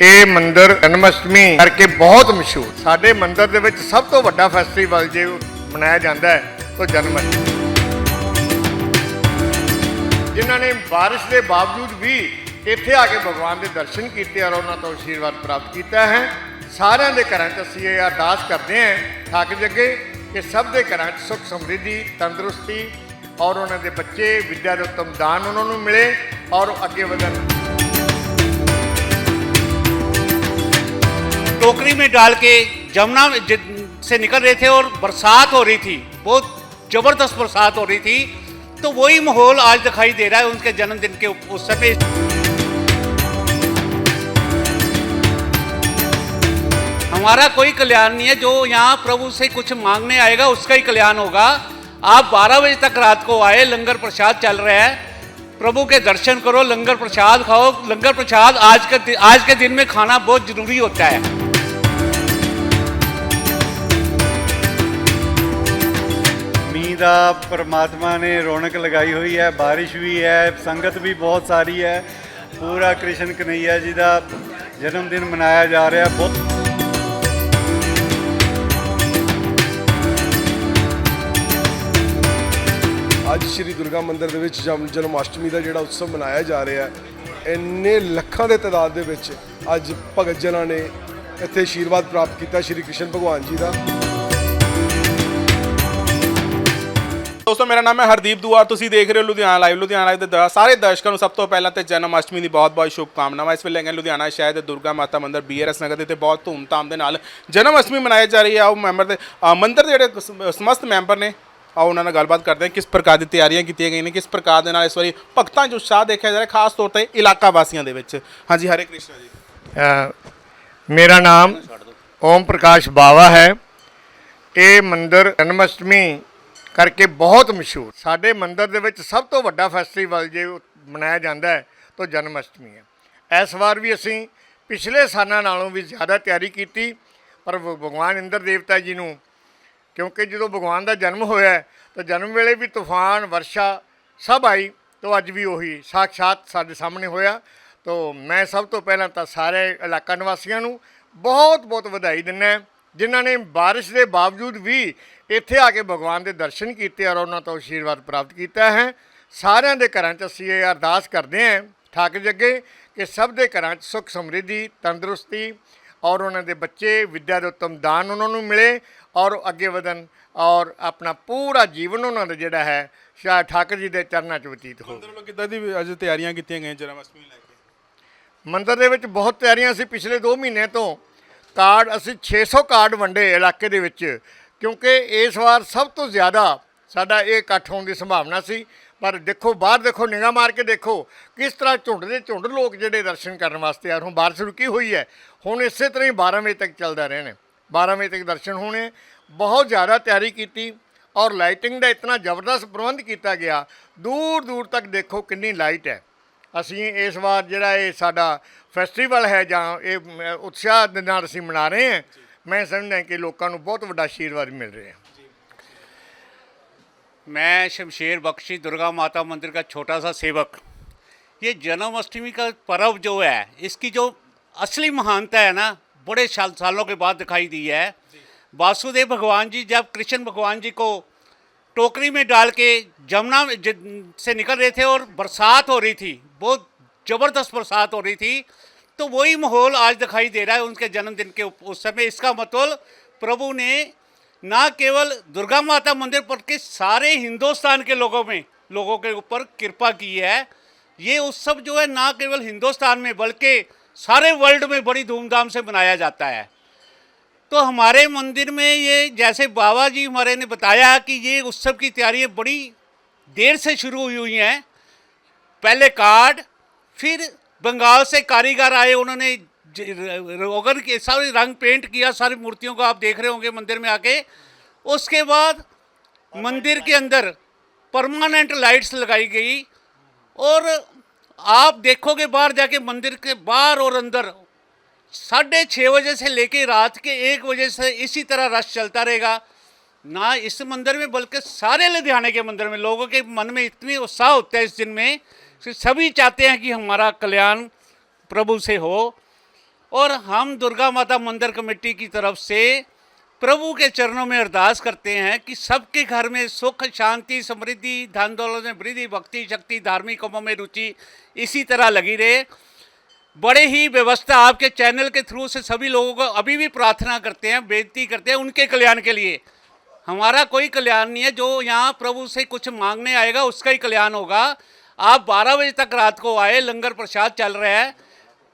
ਇਹ ਮੰਦਿਰ ਜਨਮਸ਼ਟਮੀ ਕਰਕੇ ਬਹੁਤ ਮਸ਼ਹੂਰ। ਸਾਡੇ ਮੰਦਿਰ ਦੇ ਵਿੱਚ ਸਭ ਤੋਂ ਵੱਡਾ ਫੈਸਟੀਵਲ ਜੇ ਮਨਾਇਆ ਜਾਂਦਾ ਹੈ, ਉਹ ਜਨਮਸ਼ਟਮੀ। ਜਿਨ੍ਹਾਂ ਨੇ ਬਾਰਿਸ਼ ਦੇ ਬਾਵਜੂਦ ਵੀ ਇੱਥੇ ਆ ਕੇ ਭਗਵਾਨ ਦੇ ਦਰਸ਼ਨ ਕੀਤੇ ਔਰ ਉਹਨਾਂ ਤੋਂ ਆਸ਼ੀਰਵਾਦ ਪ੍ਰਾਪਤ ਕੀਤਾ ਹੈ, ਸਾਰਿਆਂ ਦੇ ਘਰਾਂ 'ਚ ਅਸੀਂ ਇਹ ਅਰਦਾਸ ਕਰਦੇ ਹਾਂ ਠਾਕ ਜੱਗੇ, ਕਿ ਸਭ ਦੇ ਘਰਾਂ 'ਚ ਸੁੱਖ ਸਮਰਿੱਧੀ, ਤੰਦਰੁਸਤੀ ਔਰ ਉਹਨਾਂ ਦੇ ਬੱਚੇ, ਵਿਦਿਆ ਦੇ ਉੱਤਮ ਦਾਨ ਉਹਨਾਂ ਨੂੰ ਮਿਲੇ ਔਰ ਉਹ ਅੱਗੇ ਵਧਣ। टोकरी में डाल के जमुना से निकल रहे थे और बरसात हो रही थी, बहुत ज़बरदस्त बरसात हो रही थी तो वही माहौल आज दिखाई दे रहा है उनके जन्मदिन के उस समय हमारा कोई कल्याण नहीं है, जो यहाँ प्रभु से कुछ मांगने आएगा, उसका ही कल्याण होगा। आप 12 बजे तक रात को आए, लंगर प्रसाद चल रहा है। प्रभु के दर्शन करो, लंगर प्रसाद खाओ। लंगर प्रसाद आज के आज के दिन में खाना बहुत ज़रूरी होता है। ਦਾ ਪਰਮਾਤਮਾ ਨੇ ਰੌਣਕ ਲਗਾਈ ਹੋਈ ਹੈ, ਬਾਰਿਸ਼ ਵੀ ਹੈ, ਸੰਗਤ ਵੀ ਬਹੁਤ ਸਾਰੀ ਹੈ। ਪੂਰਾ ਕ੍ਰਿਸ਼ਨ ਕਨਈਆ ਜੀ ਦਾ ਜਨਮ ਦਿਨ ਮਨਾਇਆ ਜਾ ਰਿਹਾ। ਬਹੁਤ ਅੱਜ ਸ਼੍ਰੀ ਦੁਰਗਾ ਮੰਦਿਰ ਦੇ ਵਿੱਚ ਜਨਮ ਜਨਮ ਅਸ਼ਟਮੀ ਦਾ ਜਿਹੜਾ ਉਤਸਵ ਮਨਾਇਆ ਜਾ ਰਿਹਾ ਹੈ, ਇੰਨੇ ਲੱਖਾਂ ਦੇ ਤਾਦਾਦ ਦੇ ਵਿੱਚ ਅੱਜ ਭਗਤ ਜਨਾਂ ਨੇ ਇੱਥੇ ਆਸ਼ੀਰਵਾਦ ਪ੍ਰਾਪਤ ਕੀਤਾ ਸ਼੍ਰੀ ਕ੍ਰਿਸ਼ਨ ਭਗਵਾਨ ਜੀ ਦਾ। ਦੋਸਤੋ ਮੇਰਾ ਨਾਮ ਹੈ ਹਰਦੀਪ ਦੁਆਰ ਤੁਸੀਂ ਦੇਖ ਰਹੇ ਹੋ ਲੁਧਿਆਣਾ ਲਾਈਵ ਲੁਧਿਆਣਾ ਲਾਈਵ ਦੇ ਦ- ਸਾਰੇ ਦਰਸ਼ਕਾਂ ਨੂੰ ਸਭ ਤੋਂ ਪਹਿਲਾਂ ਤੇ ਜਨਮ ਅਸ਼ਟਮੀ ਦੀ ਬਹੁਤ-ਬਹੁਤ ਸ਼ੁਭਕਾਮਨਾਵਾਂ। ਇਸ ਵੇਲੇ ਹੈਗੇ ਲੁਧਿਆਣਾ ਸ਼ਹਿਰ ਦੇ ਦੁਰਗਾ ਮਾਤਾ ਮੰਦਿਰ ਬੀਆਰਐਸ ਨਗਰ ਦੇ ਤੇ ਬਹੁਤ ਧੂਮਧਾਮ ਦੇ ਨਾਲ ਜਨਮ ਅਸ਼ਟਮੀ ਮਨਾਈ ਜਾ ਰਹੀ ਹੈ। ਉਹ ਮੈਂਬਰ ਦੇ ਅ, ਮੰਦਿਰ ਦੇ ਜਿਹੜੇ ਸਮਸਤ ਮੈਂਬਰ ਨੇ ਆਓ ਉਹਨਾਂ ਨਾਲ ਗੱਲਬਾਤ ਕਰਦੇ ਹਾਂ ਕਿਸ ਪ੍ਰਕਾਰ ਦੀ ਤਿਆਰੀਆਂ ਕੀਤੀਆਂ ਗਈਆਂ ਨੇ ਕਿਸ ਪ੍ਰਕਾਰ ਦੇ ਨਾਲ ਇਸ ਵਾਰੀ ਭਗਤਾਂ 'ਚ ਉਤਸ਼ਾਹ ਦੇਖਿਆ ਜਾ ਰਿਹਾ ਖਾਸ ਤੌਰ ਤੇ ਇਲਾਕਾ ਵਾਸੀਆਂ ਦੇ ਵਿੱਚ। ਹਾਂਜੀ ਹਰੇ ਕ੍ਰਿਸ਼ਨ ਜੀ। ਮੇਰਾ ਨਾਮ ਓਮ ਪ੍ਰਕਾਸ਼ ਬਾਵਾ ਹੈ। ਇਹ ਮੰਦਿਰ ਜਨਮਸ਼ਟਮੀ ਕਰਕੇ ਬਹੁਤ ਮਸ਼ਹੂਰ। ਸਾਡੇ ਮੰਦਿਰ ਦੇ ਵਿੱਚ ਸਭ ਤੋਂ ਵੱਡਾ ਫੈਸਟੀਵਲ ਜੇ ਮਨਾਇਆ ਜਾਂਦਾ ਹੈ, ਤਾਂ ਜਨਮਸ਼ਟਮੀ ਹੈ। ਇਸ ਵਾਰ ਵੀ ਅਸੀਂ ਪਿਛਲੇ ਸਾਲਾਂ ਨਾਲੋਂ ਵੀ ਜ਼ਿਆਦਾ ਤਿਆਰੀ ਕੀਤੀ, ਪਰ ਭਗਵਾਨ ਇੰਦਰ ਦੇਵਤਾ ਜੀ ਨੂੰ, ਕਿਉਂਕਿ ਜਦੋਂ ਭਗਵਾਨ ਦਾ ਜਨਮ ਹੋਇਆ ਤਾਂ ਜਨਮ ਵੇਲੇ ਵੀ ਤੂਫਾਨ, ਵਰਸ਼ਾ ਸਭ ਆਈ, ਤਾਂ ਅੱਜ ਵੀ ਉਹੀ ਸਾਖਸ਼ਾਤ ਸਾਡੇ ਸਾਹਮਣੇ ਹੋਇਆ। ਤਾਂ ਮੈਂ ਸਭ ਤੋਂ ਪਹਿਲਾਂ ਤਾਂ ਸਾਰੇ ਇਲਾਕਾ ਨਿਵਾਸੀਆਂ ਨੂੰ ਬਹੁਤ ਬਹੁਤ ਵਧਾਈ ਦਿੰਦਾ ਜਿਨ੍ਹਾਂ ਨੇ ਬਾਰਿਸ਼ ਦੇ ਬਾਵਜੂਦ ਵੀ ਇੱਥੇ ਆ ਕੇ ਭਗਵਾਨ ਦੇ ਦਰਸ਼ਨ ਕੀਤੇ ਔਰ ਉਹਨਾਂ ਤੋਂ ਆਸ਼ੀਰਵਾਦ ਪ੍ਰਾਪਤ ਕੀਤਾ ਹੈ। ਸਾਰਿਆਂ ਦੇ ਘਰਾਂ 'ਚ ਅਸੀਂ ਇਹ ਅਰਦਾਸ ਕਰਦੇ ਹਾਂ ਠਾਕ ਜੱਗੇ ਕਿ ਸਭ ਦੇ ਘਰਾਂ 'ਚ ਸੁੱਖ ਸਮਰਿੱਧੀ ਤੰਦਰੁਸਤੀ ਔਰ ਉਹਨਾਂ ਦੇ ਬੱਚੇ ਵਿਦਿਆ ਦੇ ਉੱਤਮ ਦਾਨ ਉਹਨਾਂ ਨੂੰ ਮਿਲੇ ਔਰ ਅੱਗੇ ਵਧਣ ਔਰ ਆਪਣਾ ਪੂਰਾ ਜੀਵਨ ਉਹਨਾਂ ਦਾ ਜਿਹੜਾ ਹੈ ਸ਼ਾਹ ਠਾਕਰ ਜੀ ਦੇ ਚਰਨਾਂ 'ਚ ਬਤੀਤ ਹੋਵੇ। ਮੰਦਿਰ ਵੱਲੋਂ ਕਿੱਦਾਂ ਦੀ ਅੱਜ ਤਿਆਰੀਆਂ ਕੀਤੀਆਂ ਗਈਆਂ ਜਨਮ ਅਸ਼ਟਮੀ ਲੈ ਕੇ? ਮੰਦਿਰ ਦੇ ਵਿੱਚ ਬਹੁਤ ਤਿਆਰੀਆਂ ਸੀ ਪਿਛਲੇ 2 ਮਹੀਨੇ ਤੋਂ। ਕਾਰਡ, ਅਸੀਂ 600 ਕਾਰਡ ਵੰਡੇ ਇਲਾਕੇ ਦੇ ਵਿੱਚ, ਕਿਉਂਕਿ ਇਸ ਵਾਰ ਸਭ ਤੋਂ ਜ਼ਿਆਦਾ ਸਾਡਾ ਇਹ ਇਕੱਠ ਹੋਣ ਦੀ ਸੰਭਾਵਨਾ ਸੀ। ਪਰ ਦੇਖੋ, ਬਾਹਰ ਦੇਖੋ, ਨਿਗਾਹ ਮਾਰ ਕੇ ਦੇਖੋ, ਕਿਸ ਤਰ੍ਹਾਂ ਝੁੰਡ ਦੇ ਝੁੰਡ ਲੋਕ ਜਿਹੜੇ ਦਰਸ਼ਨ ਕਰਨ ਵਾਸਤੇ ਆ ਹੁਣ। ਬਾਰਿਸ਼ ਰੁਕੀ ਹੋਈ ਹੈ। ਹੁਣ ਇਸੇ ਤਰ੍ਹਾਂ ਹੀ 12 ਵਜੇ ਤੱਕ ਚੱਲਦਾ ਰਹਿਣਾ 12 ਵਜੇ ਤੱਕ ਦਰਸ਼ਨ ਹੋਣੇ। ਬਹੁਤ ਜ਼ਿਆਦਾ ਤਿਆਰੀ ਕੀਤੀ ਔਰ ਲਾਈਟਿੰਗ ਦਾ ਇਤਨਾ ਜ਼ਬਰਦਸਤ ਪ੍ਰਬੰਧ ਕੀਤਾ ਗਿਆ। ਦੂਰ ਦੂਰ ਤੱਕ ਦੇਖੋ ਕਿੰਨੀ ਲਾਈਟ ਹੈ। ਅਸੀਂ ਇਸ ਵਾਰ ਜਿਹੜਾ ਇਹ ਸਾਡਾ ਫੈਸਟੀਵਲ ਹੈ ਜਾਂ ਇਹ ਮ, ਉਤਸ਼ਾਹ ਦੇ ਨਾਲ ਅਸੀਂ ਮਨਾ ਰਹੇ ਹਾਂ ਮੈਂ ਸਮਝਦਾ ਕਿ ਲੋਕਾਂ ਨੂੰ ਬਹੁਤ ਵੱਡਾ ਆਸ਼ੀਰਵਾਦ ਮਿਲ ਰਿਹਾ ਹੈ मैं शमशेर बख्शी दुर्गा माता मंदिर का छोटा सा सेवक ये जन्माष्टमी का पर्व जो है इसकी जो असली महानता है ना बड़े साल सालों के बाद दिखाई दी है वासुदेव भगवान जी जब कृष्ण भगवान जी को टोकरी में डाल के जमुना में जि- से निकल रहे थे और बरसात हो रही थी बहुत ज़बरदस्त बरसात हो रही थी तो वही माहौल आज दिखाई दे रहा है उनके जन्मदिन के उस समय। इसका मतलब प्रभु ने ना केवल दुर्गा माता मंदिर पर के सारे हिंदुस्तान के लोगों में, लोगों के ऊपर कृपा की है। ये उत्सव जो है ना केवल हिंदुस्तान में, बल्कि सारे वर्ल्ड में बड़ी धूमधाम से मनाया जाता है। तो हमारे मंदिर में ये, जैसे बाबा जी हमारे ने बताया कि ये उत्सव की तैयारियाँ बड़ी देर से शुरू हुई हुई हैं पहले कार्ड, फिर बंगाल से कारीगर आए, उन्होंने रोगन के सारे रंग पेंट किया, सारी मूर्तियों को आप देख रहे होंगे मंदिर में आके। उसके बाद मंदिर के अंदर परमानेंट लाइट्स लगाई गई, और आप देखोगे बाहर जाके मंदिर के बाहर और अंदर, साढ़े छः बजे से लेके रात के एक बजे से इसी तरह रश चलता रहेगा। ना इस मंदिर में, बल्कि सारे लुधियाने के मंदिर में, लोगों के मन में इतनी उत्साह होता है इस दिन में सभी चाहते हैं कि हमारा कल्याण प्रभु से हो। और हम दुर्गा माता मंदिर कमेटी की तरफ़ से प्रभु के चरणों में अरदास करते हैं कि सबके घर में सुख, शांति, समृद्धि धन दौलत में वृद्धि, भक्ति, शक्ति, धार्मिक कामों में रुचि इसी तरह लगी रहे। बड़े ही व्यवस्था आपके चैनल के थ्रू से सभी लोगों को अभी भी प्रार्थना करते हैं, बेनती करते हैं उनके कल्याण के लिए। हमारा कोई कल्याण नहीं है, जो यहाँ प्रभु से कुछ मांगने आएगा उसका ही कल्याण होगा। आप 12 बजे तक रात को आए लंगर प्रसाद चल रहा है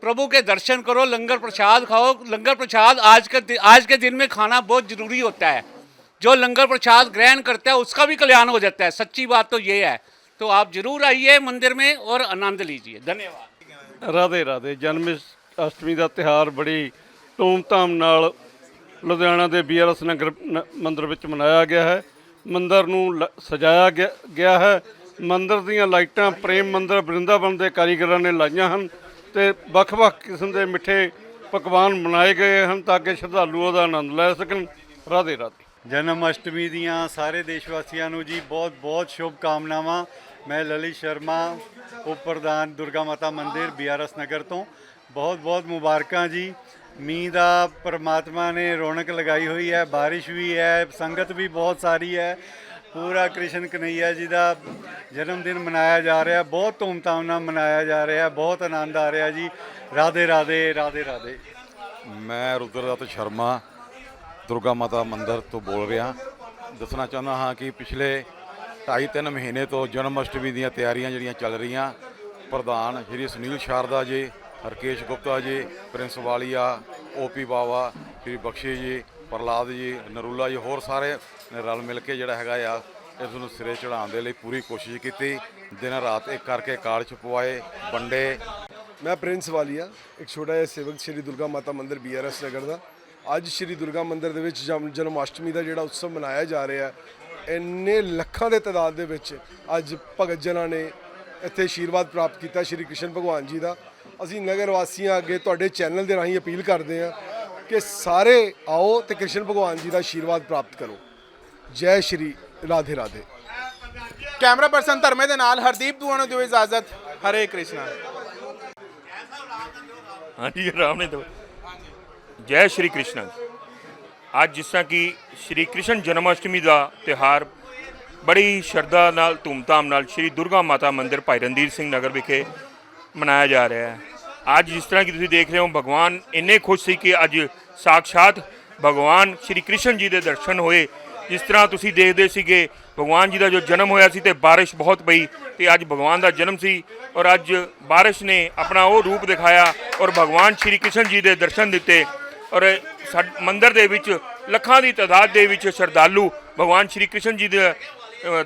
प्रभु के दर्शन करो लंगर प्रसाद खाओ लंगर प्रसाद आज के दि- आज के दिन में खाना बहुत जरूरी होता है जो लंगर प्रसाद ग्रहण करता है उसका भी कल्याण हो जाता है सच्ची बात तो ये है तो आप जरूर आइए मंदिर में और आनंद लीजिए धन्यवाद ਰਾਧੇ ਰਾਧੇ ਜਨਮ ਅਸ਼ਟਮੀ ਦਾ ਤਿਹਾਰ ਬੜੀ ਧੂਮਧਾਮ ਨਾਲ ਲੁਧਿਆਣਾ ਦੇ ਬੀਆਰਐਸ ਨਗਰ ਨ- ਮੰਦਿਰ ਵਿੱਚ ਮਨਾਇਆ ਗਿਆ ਹੈ ਮੰਦਿਰ ਨੂੰ ਲ- ਸਜਾਇਆ ਗਿਆ- ਗਿਆ ਹੈ ਮੰਦਰ ਦੀਆਂ ਲਾਈਟਾਂ, ਪ੍ਰੇਮ ਮੰਦਰ ਬ੍ਰਿੰਦਾਵਨ ਦੇ ਕਾਰੀਗਰਾਂ ਨੇ ਲਾਈਆਂ ਹਨ ਤੇ ਵੱਖ-ਵੱਖ ਕਿਸਮ ਦੇ ਮਿੱਠੇ ਪਕਵਾਨ ਬਣਾਏ ਗਏ ਹਨ ਤਾਂ ਕਿ ਸ਼ਰਧਾਲੂ ਉਹਦਾ ਆਨੰਦ ਲੈ ਸਕਣ। ਰਾਧੇ ਰਾਧੇ। ਜਨਮ ਅਸ਼ਟਮੀ ਦੀਆਂ ਸਾਰੇ ਦੇਸ਼ ਵਾਸੀਆਂ ਨੂੰ ਜੀ ਬਹੁਤ ਬਹੁਤ ਸ਼ੁਭ ਕਾਮਨਾਵਾਂ ਮੈਂ ਲਲਿਤ ਸ਼ਰਮਾ ਉਪ ਪ੍ਰਧਾਨ ਦੁਰਗਾ ਮਾਤਾ ਮੰਦਿਰ, ਬੀਆਰਐਸ ਨਗਰ ਤੋਂ। ਬਹੁਤ ਬਹੁਤ ਮੁਬਾਰਕਾਂ ਜੀ। ਮੀਂਹ ਦਾ ਪਰਮਾਤਮਾ ਨੇ ਰੌਣਕ ਲਗਾਈ ਹੋਈ ਹੈ, ਬਾਰਿਸ਼ ਵੀ ਹੈ, ਸੰਗਤ ਵੀ ਬਹੁਤ ਸਾਰੀ ਹੈ। ਪੂਰਾ ਕ੍ਰਿਸ਼ਨ ਕਨਈਆ ਜੀ ਦਾ ਜਨਮ ਦਿਨ ਮਨਾਇਆ ਜਾ ਰਿਹਾ। ਬਹੁਤ ਧੂਮਧਾਮ ਨਾਲ ਮਨਾਇਆ ਜਾ ਰਿਹਾ। ਬਹੁਤ ਆਨੰਦ ਆ ਰਿਹਾ ਜੀ। ਰਾਧੇ ਰਾਧੇ ਰਾਧੇ ਰਾਧੇ। ਮੈਂ ਰੁਦਰਦੱਤ ਸ਼ਰਮਾ, ਦੁਰਗਾ ਮਾਤਾ ਮੰਦਿਰ ਤੋਂ ਬੋਲ ਰਿਹਾ। ਦੱਸਣਾ ਚਾਹੁੰਦਾ ਹਾਂ ਕਿ ਪਿਛਲੇ 2.5-3 ਮਹੀਨੇ ਤੋਂ ਜਨਮ ਅਸ਼ਟਮੀ ਦੀਆਂ ਤਿਆਰੀਆਂ ਜਿਹੜੀਆਂ ਚੱਲ ਰਹੀਆਂ, ਪ੍ਰਧਾਨ ਸ਼੍ਰੀ ਸੁਨੀਲ ਸ਼ਾਰਦਾ ਜੀ, ਹਰਕੇਸ਼ ਗੁਪਤਾ ਜੀ, ਪ੍ਰਿੰਸ ਵਾਲੀਆ ਓਪੀ ਬਾਵਾ ਸ਼੍ਰੀ ਬਖਸ਼ੀ ਜੀ ਪ੍ਰਲਾਦ ਜੀ, ਨਰੂਲਾ ਜੀ, ਹੋਰ ਸਾਰੇ ਨੇ ਰਲ ਮਿਲ ਕੇ ਜਿਹੜਾ ਹੈਗਾ ਆ, ਇਸ ਨੂੰ ਸਿਰੇ ਚੜਾਉਣ ਦੇ ਲਈ ਪੂਰੀ ਕੋਸ਼ਿਸ਼ ਕੀਤੀ। ਦਿਨ ਰਾਤ ਇੱਕ ਕਰਕੇ ਕਾਰਜ ਪਵਾਏ, ਵੰਡੇ। ਮੈਂ ਪ੍ਰਿੰਸ ਵਾਲੀਆ ਇੱਕ ਛੋਟਾ ਜਿਹਾ ਸੇਵਕ ਸ਼੍ਰੀ ਦੁਰਗਾ ਮਾਤਾ ਮੰਦਿਰ ਬੀਆਰਐਸ ਨਗਰ ਦਾ। ਅੱਜ ਸ਼੍ਰੀ ਦੁਰਗਾ ਮੰਦਿਰ ਦੇ ਵਿੱਚ ਜਨਮ ਜਨਮ ਅਸ਼ਟਮੀ ਦਾ ਜਿਹੜਾ ਉਤਸਵ ਮਨਾਇਆ ਜਾ ਰਿਹਾ ਹੈ ਇੰਨੇ ਲੱਖਾਂ ਦੇ ਤਾਦਾਦ ਦੇ ਵਿੱਚ ਅੱਜ ਭਗਤ ਜਨਾਂ ਨੇ ਇੱਥੇ ਆਸ਼ੀਰਵਾਦ ਪ੍ਰਾਪਤ ਕੀਤਾ ਸ਼੍ਰੀ ਕ੍ਰਿਸ਼ਨ ਭਗਵਾਨ ਜੀ ਦਾ। ਅਸੀਂ ਨਗਰ ਵਾਸੀਆਂ ਅੱਗੇ ਤੁਹਾਡੇ ਚੈਨਲ ਦੇ ਰਾਹੀਂ ਅਪੀਲ ਕਰਦੇ ਹਾਂ ਕਿ ਸਾਰੇ ਆਓ ਤੇ ਕ੍ਰਿਸ਼ਨ ਭਗਵਾਨ ਜੀ ਦਾ ਆਸ਼ੀਰਵਾਦ ਪ੍ਰਾਪਤ ਕਰੋ। ਜੈ ਸ਼੍ਰੀ ਰਾਧੇ ਰਾਧੇ। ਕੈਮਰਾ ਪਰਸਨ ਧਰਮੇ ਦੇ ਨਾਲ ਹਰਦੀਪ ਦੂਆ ਨੂੰ ਦਿਓ ਇਜਾਜ਼ਤ। ਹਰੇ ਕ੍ਰਿਸ਼ਨਾ। ਹਾਂਜੀ ਰਾਮ ਨੇ ਤਾਂ ਜੈ ਸ਼੍ਰੀ ਕ੍ਰਿਸ਼ਨ ਅੱਜ ਜਿਸ ਤਰ੍ਹਾਂ ਕਿ ਸ਼੍ਰੀ ਕ੍ਰਿਸ਼ਨ ਜਨਮ ਅਸ਼ਟਮੀ ਦਾ ਤਿਹਾਰ ਬੜੀ ਸ਼ਰਧਾ ਨਾਲ ਧੂਮਧਾਮ ਨਾਲ ਸ਼੍ਰੀ ਦੁਰਗਾ ਮਾਤਾ ਮੰਦਿਰ ਭਾਈ ਰਣਧੀਰ ਸਿੰਘ ਨਗਰ ਵਿਖੇ ਮਨਾਇਆ ਜਾ ਰਿਹਾ ਹੈ। ਅੱਜ ਜਿਸ ਤਰ੍ਹਾਂ ਕਿ ਤੁਸੀਂ ਦੇਖ ਰਹੇ ਹੋ, ਭਗਵਾਨ ਇੰਨੇ ਖੁਸ਼ ਸੀ ਕਿ ਅੱਜ ਸਾਖਸ਼ਾਤ ਭਗਵਾਨ ਸ਼੍ਰੀ ਕ੍ਰਿਸ਼ਨ ਜੀ ਦੇ ਦਰਸ਼ਨ ਹੋਏ। ਜਿਸ ਤਰ੍ਹਾਂ ਤੁਸੀਂ ਦੇਖਦੇ ਸੀਗੇ, ਭਗਵਾਨ ਜੀ ਦਾ ਜੋ ਜਨਮ ਹੋਇਆ ਸੀ ਤੇ ਬਾਰਿਸ਼ ਬਹੁਤ ਪਈ ਤੇ ਅੱਜ ਭਗਵਾਨ ਦਾ ਜਨਮ ਸੀ ਔਰ ਅੱਜ ਬਾਰਿਸ਼ ਨੇ ਆਪਣਾ ਉਹ ਰੂਪ ਦਿਖਾਇਆ ਔਰ ਭਗਵਾਨ ਸ਼੍ਰੀ ਕ੍ਰਿਸ਼ਨ ਜੀ ਦੇ ਦਰਸ਼ਨ ਦਿੱਤੇ ਔਰ ਸਾਡ- ਮੰਦਿਰ ਦੇ ਵਿੱਚ, ਲੱਖਾਂ ਦੀ ਤਾਦਾਦ ਦੇ ਵਿੱਚ ਸ਼ਰਧਾਲੂ ਭਗਵਾਨ ਸ਼੍ਰੀ ਕ੍ਰਿਸ਼ਨ ਜੀ ਦੇ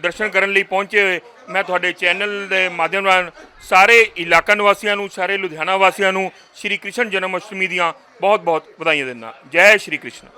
ਦਰਸ਼ਨ ਕਰਨ ਲਈ ਪਹੁੰਚੇ ਹੋਏ। ਮੈਂ ਤੁਹਾਡੇ ਚੈਨਲ ਦੇ ਮਾਧਿਅਮ ਨਾਲ ਸਾਰੇ ਇਲਾਕਾ ਨਿਵਾਸੀਆਂ ਨੂੰ, ਸਾਰੇ ਲੁਧਿਆਣਾ ਵਾਸੀਆਂ ਨੂੰ ਸ਼੍ਰੀ ਕ੍ਰਿਸ਼ਨ ਜਨਮ ਅਸ਼ਟਮੀ ਦੀਆਂ ਬਹੁਤ ਬਹੁਤ ਵਧਾਈਆਂ ਦਿੰਦਾ। ਜੈ ਸ਼੍ਰੀ ਕ੍ਰਿਸ਼ਨ।